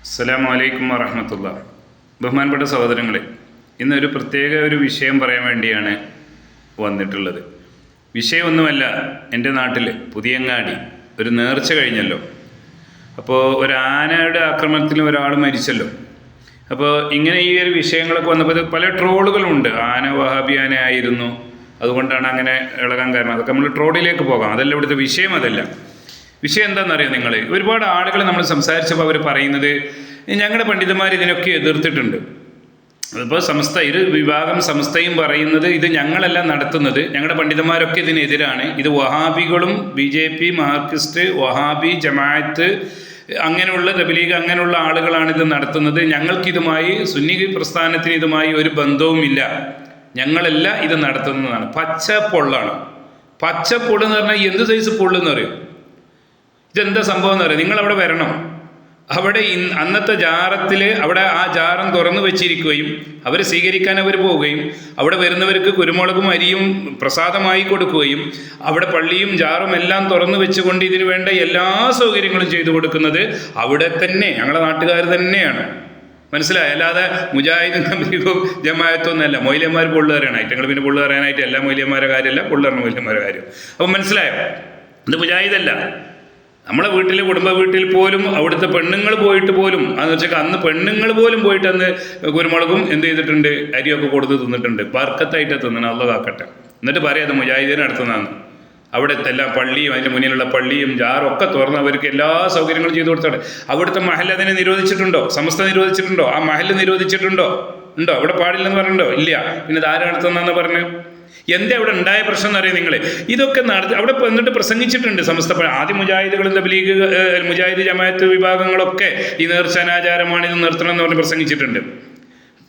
അസ്സലാമു അലൈക്കും വറഹമത്തുള്ള. ബഹുമാനപ്പെട്ട സഹോദരങ്ങളെ ഇന്നൊരു പ്രത്യേക ഒരു വിഷയം പറയാൻ വേണ്ടിയാണ് വന്നിട്ടുള്ളത്. വിഷയമൊന്നുമല്ല എന്റെ നാട്ടിൽ പുതിയങ്ങാടി ഒരു നേർച്ച കഴിഞ്ഞല്ലോ. അപ്പോൾ ഒരു ആനയുടെ ആക്രമണത്തിൽ ഒരാൾ മരിച്ചല്ലോ. അപ്പോൾ ഇങ്ങനെ ഈ ഒരു വിഷയങ്ങളൊക്കെ വന്നപ്പോൾ പല ട്രോളുകളുണ്ട്. ആന വഹാബി ആന ആയിരുന്നു. അതുകൊണ്ടാണ് അങ്ങനെ ഇളകാൻ കാരണം. അതൊക്കെ നമ്മൾ ട്രോളിലേക്ക് പോകാം. അതല്ല ഇവിടുത്തെ വിഷയം അതല്ല. വിഷയം എന്താണെന്നറിയാം നിങ്ങൾ ഒരുപാട് ആളുകൾ നമ്മൾ സംസാരിച്ചപ്പോൾ അവർ പറയുന്നത് ഞങ്ങളുടെ പണ്ഡിതന്മാർ ഇതിനൊക്കെ എതിർത്തിട്ടുണ്ട്. അതിപ്പോൾ സംസ്ഥ ഇരു വിഭാഗം സംസ്ഥയും പറയുന്നത് ഇത് ഞങ്ങളല്ല നടത്തുന്നത്. ഞങ്ങളുടെ പണ്ഡിതന്മാരൊക്കെ ഇതിനെതിരാണ്. ഇത് വഹാബികളും B J P Marxist Wahhabi Jamaat അങ്ങനെയുള്ള തബലീഗ് അങ്ങനെയുള്ള ആളുകളാണ് ഇത് നടത്തുന്നത്. ഞങ്ങൾക്കിതുമായി സുന്നി പ്രസ്ഥാനത്തിന് ഇതുമായി ഒരു ബന്ധവുമില്ല. ഞങ്ങളല്ല ഇത് നടത്തുന്നതാണ്. പച്ച പൊള്ളാണ് പച്ച പൊള്ളെന്ന് പറഞ്ഞാൽ എന്ത് സൈസ് പൊള്ളെന്ന് അറിയും? ഇതെന്താ സംഭവം എന്ന് പറയാം നിങ്ങൾ അവിടെ വരണം. അവിടെ അന്നത്തെ ജാറത്തിൽ അവിടെ ആ ജാറം തുറന്നു വെച്ചിരിക്കുകയും അവർ സ്വീകരിക്കാൻ അവർ പോവുകയും അവിടെ വരുന്നവർക്ക് കുരുമുളകും അരിയും പ്രസാദമായി കൊടുക്കുകയും അവിടെ പള്ളിയും ജാറും എല്ലാം തുറന്നു വെച്ചുകൊണ്ട് ഇതിനു വേണ്ട എല്ലാ സൗകര്യങ്ങളും ചെയ്തു കൊടുക്കുന്നത് അവിടെ തന്നെ ഞങ്ങളുടെ നാട്ടുകാർ തന്നെയാണ്. മനസ്സിലായി? അല്ലാതെ മുജാഹിദും ജമാഅത്തും ഒന്നല്ല മൊയിലിയന്മാർ പൊള്ളുകാരാണ് ഞങ്ങൾ പിന്നെ പൊള്ളുകാരാനായിട്ട് എല്ലാ മൊയിലിയന്മാരുടെ കാര്യമല്ല പൊള്ളുകാരുടെ മൊയിലിയന്മാരുടെ കാര്യം. അപ്പം മനസ്സിലായോ? ഇത് മുജാഹിദല്ല. നമ്മളെ വീട്ടിൽ കുടുംബ വീട്ടിൽ പോലും അവിടുത്തെ പെണ്ണുങ്ങൾ പോയിട്ട് പോലും അതെന്ന് വെച്ചാൽ അന്ന് പെണ്ണുങ്ങൾ പോലും പോയിട്ട് അന്ന് കുരുമുളകും എന്ത് ചെയ്തിട്ടുണ്ട് അരിയൊക്കെ കൊടുത്ത് തിന്നിട്ടുണ്ട്. ബർക്കത്തായിട്ട് തിന്നണം അള്ള കാക്കട്ടെ എന്നിട്ട് പറയാതെ മുജാഹിദീനെ അടുത്തുനിന്നാണ് അവിടെ എല്ലാം പള്ളിയും അതിന്റെ മുന്നിലുള്ള പള്ളിയും ജാറും ഒക്കെ തുറന്ന് അവർക്ക് എല്ലാ സൗകര്യങ്ങളും ചെയ്തു കൊടുത്തോടെ അവിടുത്തെ മഹൽ അതിനെ നിരോധിച്ചിട്ടുണ്ടോ? സമസ്ത നിരോധിച്ചിട്ടുണ്ടോ? ആ മഹൽ നിരോധിച്ചിട്ടുണ്ടോ? ഉണ്ടോ? അവിടെ പാടില്ലെന്ന് പറഞ്ഞിട്ടുണ്ടോ? ഇല്ല. പിന്നെ ഇത് തന്നാന്ന് പറഞ്ഞു? എന്താ അവിടെ ഉണ്ടായ പ്രശ്നം എന്നറിയാം നിങ്ങൾ ഇതൊക്കെ നടത്തി അവിടെ എന്നിട്ട് പ്രസംഗിച്ചിട്ടുണ്ട് സമസ്ത ആദ്യ മുജാഹിദുകളും തബ്ലീഗ് മുജാഹിദ് ജമാഅത്ത് വിഭാഗങ്ങളൊക്കെ ഈ നേർച്ചാനാചാരമാണ് ഇത് നിർത്തണം എന്ന് പറഞ്ഞ് പ്രസംഗിച്ചിട്ടുണ്ട്.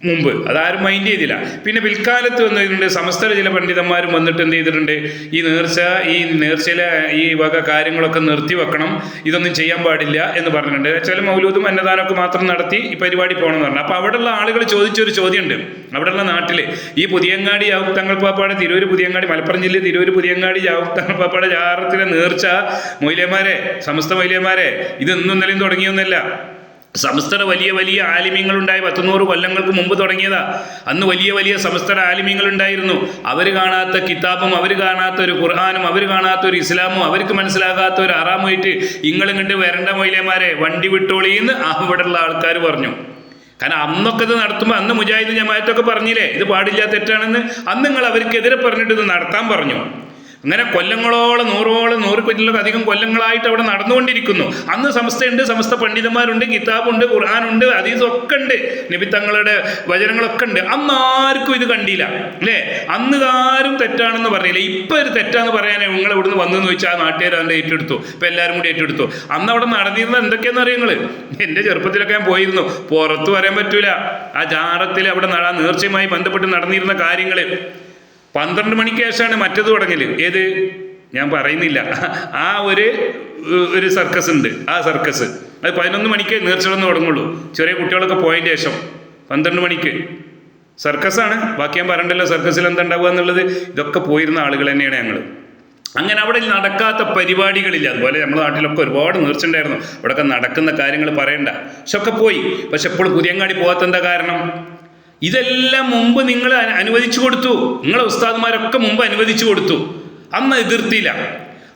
മുമ്പ്. അതാരും മൈൻഡ് ചെയ്തില്ല. പിന്നെ പിൽക്കാലത്ത് വന്നിട്ടുണ്ട് സമസ്തര ചില പണ്ഡിതന്മാരും വന്നിട്ട് എന്ത് ചെയ്തിട്ടുണ്ട്? ഈ നേർച്ച ഈ നേർച്ചയിലെ ഈ വക കാര്യങ്ങളൊക്കെ നിർത്തി വെക്കണം. ഇതൊന്നും ചെയ്യാൻ പാടില്ല എന്ന് പറഞ്ഞിട്ടുണ്ട്. ചില മൗലൂദും അന്നദാനമൊക്കെ മാത്രം നടത്തി ഈ പരിപാടി പോകണമെന്ന് പറഞ്ഞു. അപ്പോൾ അവിടെയുള്ള ആളുകൾ ചോദിച്ചൊരു ചോദ്യമുണ്ട്. അവിടെയുള്ള നാട്ടിൽ ഈ പുതിയങ്ങാടി യാവൂബ് പാപ്പാട് തിരൂര് പുതിയങ്ങാടി മലപ്പുറം ജില്ലയിൽ തിരൂര് പുതിയങ്ങാടി യാവൂബ് പാപ്പാട് ജാറത്തിലെ നേർച്ച മൊയിലേമാരെ സമസ്ത മൊയിലേമാരെ ഇതൊന്നും ഇന്നലെയും തുടങ്ങിയൊന്നുമല്ല. സമസ്തര വലിയ വലിയ ആലിമ്യങ്ങളുണ്ടായി പത്തുനൂറ് കൊല്ലങ്ങൾക്ക് മുമ്പ് തുടങ്ങിയതാ. അന്ന് വലിയ വലിയ സമസ്തര ആലിമ്യങ്ങളുണ്ടായിരുന്നു അവർ കാണാത്ത കിതാബും അവർ കാണാത്ത ഒരു ഖുർആാനും അവർ കാണാത്ത ഒരു ഇസ്ലാമും അവർക്ക് മനസ്സിലാകാത്ത ഒരു ആറാമായിട്ട് ഇങ്ങളിങ്ങോട്ട് വരണ്ട മൊയിലേമാരെ വണ്ടി വിട്ടോളിന്ന് അവിടെയുള്ള ആൾക്കാർ പറഞ്ഞു. കാരണം അന്നൊക്കെ ഇത് നടത്തുമ്പോൾ അന്ന് മുജാഹിദ് ജമായത്തൊക്കെ പറഞ്ഞില്ലേ? ഇത് പാടില്ല തെറ്റാണെന്ന്. അന്ന് നിങ്ങൾ അവർക്കെതിരെ പറഞ്ഞിട്ട് ഇത് നടത്താൻ പറഞ്ഞു. അങ്ങനെ കൊല്ലങ്ങളോളം നൂറോളം നൂറ് കൊല്ലം അധികം കൊല്ലങ്ങളായിട്ട് അവിടെ നടന്നുകൊണ്ടിരിക്കുന്നു. അന്ന് സമസ്തയുണ്ട് സമസ്ത പണ്ഡിതന്മാരുണ്ട് കിതാബുണ്ട് ഖുർആാനുണ്ട് അതീതൊക്കെ ഉണ്ട് നിബിത്തങ്ങളുടെ തങ്ങളുടെ വചനങ്ങളൊക്കെ ഉണ്ട് അന്ന് ആർക്കും ഇത് കണ്ടില്ല അല്ലേ? അന്ന് ആരും തെറ്റാണെന്ന് പറഞ്ഞില്ല ഇപ്പൊ ഒരു തെറ്റാന്ന് പറയാനേ നിങ്ങൾ ഇവിടുന്ന് വന്നെന്ന് ചോദിച്ചാൽ ആ നാട്ടുകാർ അതിന്റെ ഏറ്റെടുത്തു. ഇപ്പൊ എല്ലാവരും കൂടി ഏറ്റെടുത്തു. അന്ന് അവിടെ നടന്നിരുന്നത് എന്തൊക്കെയാണെന്ന് അറിയുങ്ങൾ എന്റെ ചെറുപ്പത്തിലൊക്കെ ഞാൻ പോയിരുന്നു. പുറത്ത് പറയാൻ പറ്റൂല. ആ ജാറത്തിൽ അവിടെ നട നേർച്ചയുമായി ബന്ധപ്പെട്ട് നടന്നിരുന്ന കാര്യങ്ങൾ. പന്ത്രണ്ട് മണിക്ക് ശേഷമാണ് മറ്റത് തുടങ്ങൽ ഏത്? ഞാൻ പറയുന്നില്ല. ആ ഒരു ഒരു സർക്കസ് ഉണ്ട്. ആ സർക്കസ്. അത് പതിനൊന്ന് മണിക്ക് നേർച്ചകളൊന്നും തുടങ്ങുള്ളൂ. ചെറിയ കുട്ടികളൊക്കെ പോയതിന് ശേഷം. പന്ത്രണ്ട് മണിക്ക്. സർക്കസാണ്. ബാക്കി ഞാൻ പറയണ്ടല്ലോ സർക്കസിൽ എന്തുണ്ടാവുക എന്നുള്ളത്. ഇതൊക്കെ പോയിരുന്ന ആളുകൾ തന്നെയാണ് ഞങ്ങൾ അങ്ങനെ അവിടെ നടക്കാത്ത പരിപാടികളില്ല. അതുപോലെ നമ്മുടെ നാട്ടിലൊക്കെ ഒരുപാട് നേർച്ചുണ്ടായിരുന്നു അവിടെയൊക്കെ നടക്കുന്ന കാര്യങ്ങൾ പറയണ്ട. പക്ഷെ ഒക്കെ പോയി. പക്ഷെ എപ്പോഴും പുതിയങ്ങാടി പോകാത്ത എന്താ കാരണം? ഇതെല്ലാം മുമ്പ് നിങ്ങൾ അനു- അനുവദിച്ചു കൊടുത്തു. നിങ്ങളെ ഉസ്താദുമാരൊക്കെ മുമ്പ് അനുവദിച്ചു കൊടുത്തു. അന്ന് എതിർത്തില്ല.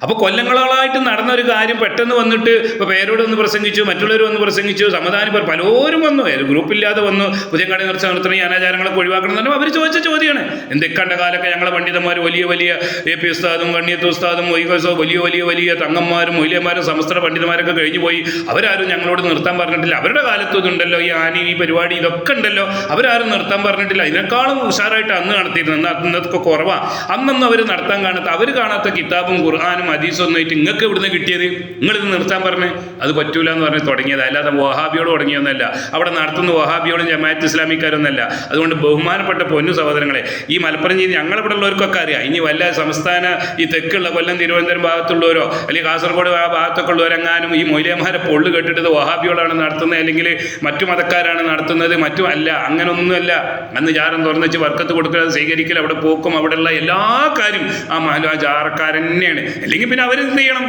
അപ്പോൾ കൊല്ലങ്ങളായിട്ട് നടന്ന ഒരു കാര്യം പെട്ടെന്ന് വന്നിട്ട് ഇപ്പോൾ പേരോട് വന്ന് പ്രസംഗിച്ചു മറ്റുള്ളവർ വന്ന് പ്രസംഗിച്ചു സമാധാനം പേർ പലരും വന്നു. ഗ്രൂപ്പ് ഗ്രൂപ്പില്ലാതെ വന്നു. പുതിയ കടയിൽ നിർച്ച നടത്തണം ഈ അനാചാരങ്ങളൊക്കെ ഒഴിവാക്കണം എന്ന് അവർ ചോദിച്ച ചോദ്യമാണ് എന്തൊക്കെണ്ട കാലൊക്കെ ഞങ്ങളെ പണ്ഡിതന്മാർ വലിയ വലിയ എ പി ഉസ്താദും കണ്ണിയത്ത് ഉസ്താദും വൈകോസോ വലിയ വലിയ വലിയ തങ്ങന്മാരും മൂല്യന്മാരും സമസ്ത പണ്ഡിതന്മാരൊക്കെ കഴിഞ്ഞു പോയി. അവരാരും ഞങ്ങളോട് നിർത്താൻ പറഞ്ഞിട്ടില്ല. അവരുടെ കാലത്തും ഇതുണ്ടല്ലോ. ഈ ആനി ഈ പരിപാടി ഇതൊക്കെ ഉണ്ടല്ലോ. അവരാരും നിർത്താൻ പറഞ്ഞിട്ടില്ല. ഇതിനേക്കാളും ഉഷാറായിട്ട് അന്ന് നടത്തിയിരുന്നു അന്ന് അന്നൊക്കെ കുറവാണ് അന്നൊന്നും അവർ നടത്താൻ കാണാത്ത അവർ കാണാത്ത കിതാബും ഖുർആാനും ഹദീസും ഒന്നും ആയിട്ട് നിങ്ങൾക്ക് ഇവിടുന്ന് കിട്ടിയത്? നിങ്ങളിത് നിർത്താൻ പറഞ്ഞ്. അത് പറ്റൂല എന്ന് പറഞ്ഞ് തുടങ്ങിയത്. അല്ലാതെ വഹാബിയോട് തുടങ്ങിയൊന്നല്ല. അവിടെ നടത്തുന്ന വഹാബിയോടും ജമാഅത്ത് ഇസ്ലാമിക്കാരൊന്നല്ല. അതുകൊണ്ട് ബഹുമാനപ്പെട്ട പൊന്നു സഹോദരങ്ങളെ ഈ മലപ്പുറം ജില്ല ഞങ്ങളിവിടെ ഉള്ളവർക്കൊക്കെ അറിയാം. ഇനി വല്ല സംസ്ഥാന ഈ തെക്കുള്ള കൊല്ലം തിരുവനന്തപുരം ഭാഗത്തുള്ളവരോ അല്ലെങ്കിൽ കാസർഗോഡ് ആ ഭാഗത്തൊക്കെ ഉള്ളവരെങ്ങാനും ഈ മൊയിലേമാരെ പൊള്ളു കെട്ടിട്ടത് വഹാബിയോടാണ് നടത്തുന്നത് അല്ലെങ്കിൽ മറ്റു മതക്കാരാണ് നടത്തുന്നത് മറ്റും അല്ല അങ്ങനൊന്നുമല്ല. അന്ന് ജാറം തുറന്നിച്ച് വർക്കത്ത് കൊടുക്കുക സ്വീകരിക്കൽ അവിടെ പോക്കും അവിടെയുള്ള എല്ലാ കാര്യം ആ മഹല ആ ജാറക്കാരൻ തന്നെയാണ് അല്ലെങ്കിൽ പിന്നെ അവരെന്ത് ചെയ്യണം?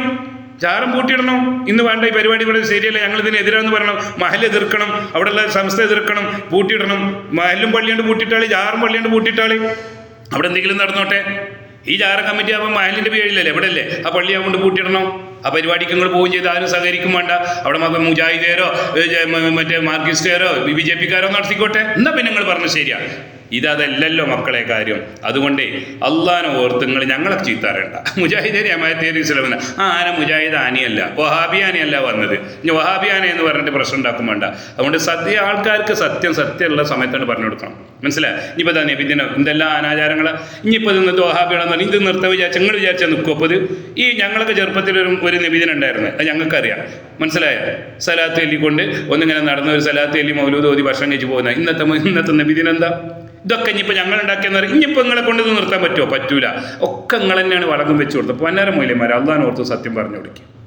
ചാരം പൂട്ടിയിടണം. ഇന്ന് വേണ്ട ഈ പരിപാടി ഇവിടെ ശരിയല്ല. ഞങ്ങൾ ഇതിന് എതിരാന്ന് പറയണം. മഹൽ എതിർക്കണം. അവിടെയുള്ള സംസ്ഥ എതിർക്കണം. പൂട്ടിയിടണം. മഹലും പള്ളിയുണ്ട് പൂട്ടിയിട്ടാളി ജാറും പള്ളിയുണ്ട് പൂട്ടിയിട്ടാളി. അവിടെ എന്തെങ്കിലും നടന്നോട്ടെ? ഈ ജാറ കമ്മിറ്റി ആകുമ്പോൾ മഹലിന്റെ പേരിലല്ലേ? ഇവിടെ അല്ലേ ആ പള്ളി കൊണ്ട് പൂട്ടിയിടണം. ആ പരിപാടിക്ക് നിങ്ങൾ പോവുകയും ചെയ്ത് ആരും സഹകരിക്കും വേണ്ട. അവിടെ മക്ക മുജാഹിദേരോ മറ്റേ മാർക്കിസ്റ്റുകാരോ ബി ജെ പിക്കാരോ നടത്തിക്കോട്ടെ? എന്നാ പിന്നെ നിങ്ങൾ പറഞ്ഞ ശരിയാ. ഇതതല്ലല്ലോ മക്കളെ കാര്യം. അതുകൊണ്ട് ഓർത്ത് നിങ്ങൾ ഞങ്ങളെ ചീത്താറേണ്ട. മുജാഹിദേരി അമായത്തേരി ഇസ്ലാമിന ആ ആന മുജാഹിദ് ആനിയല്ല? വഹാബി വന്നത്. ഇനി വഹാബി ആന എന്ന് പറഞ്ഞിട്ട് പ്രശ്നം ഉണ്ടാക്കും വേണ്ട. അതുകൊണ്ട് സത്യ ആൾക്കാർക്ക് സത്യം സത്യമുള്ള സമയത്താണ് പറഞ്ഞു കൊടുക്കണം. മനസ്സിലായി ഇനിയിപ്പോൾ തന്നെ പിന്നെ എന്തെല്ലാം അനാചാരങ്ങൾ ഇനിയിപ്പോൾ ഇത് ഇന്നത്തെ വഹാബികളെന്ന് പറഞ്ഞാൽ ഇത് നിർത്താൻ വിചാരിച്ച നിങ്ങൾ വിചാരിച്ചാൽ നിൽക്കും അപ്പോൾ ഈ ഞങ്ങളൊക്കെ ചെറുപ്പത്തിൽ ഒരു ഉണ്ടായിരുന്നു. അത് ഞങ്ങൾക്കറിയാം. മനസ്സിലായോ? സലാത്ത് എല്ലിക്കൊണ്ട് ഒന്നിങ്ങനെ നടന്ന ഒരു സലാത്ത് എല്ലി മൗലൂദ് ഓതി ഭക്ഷണം കഴിച്ച് പോകുന്ന. ഇന്നത്തെ ഇന്നത്തെ നബിദിനം എന്താ? ഇതൊക്കെ ഇനിയിപ്പോൾ ഞങ്ങൾ ഉണ്ടാക്കിയെന്ന് പറയും. ഇനിയിപ്പോൾ നിങ്ങളെ കൊണ്ട് നിർത്താൻ പറ്റുമോ പറ്റൂല. ഒക്കെ നിങ്ങൾ തന്നെയാണ് വളകം വെച്ച് കൊടുത്തത്. പൊന്നാര മൂല്യന്മാർ അള്ളഹാൻ ഓർത്ത് സത്യം പറഞ്ഞു കൊടുക്കും.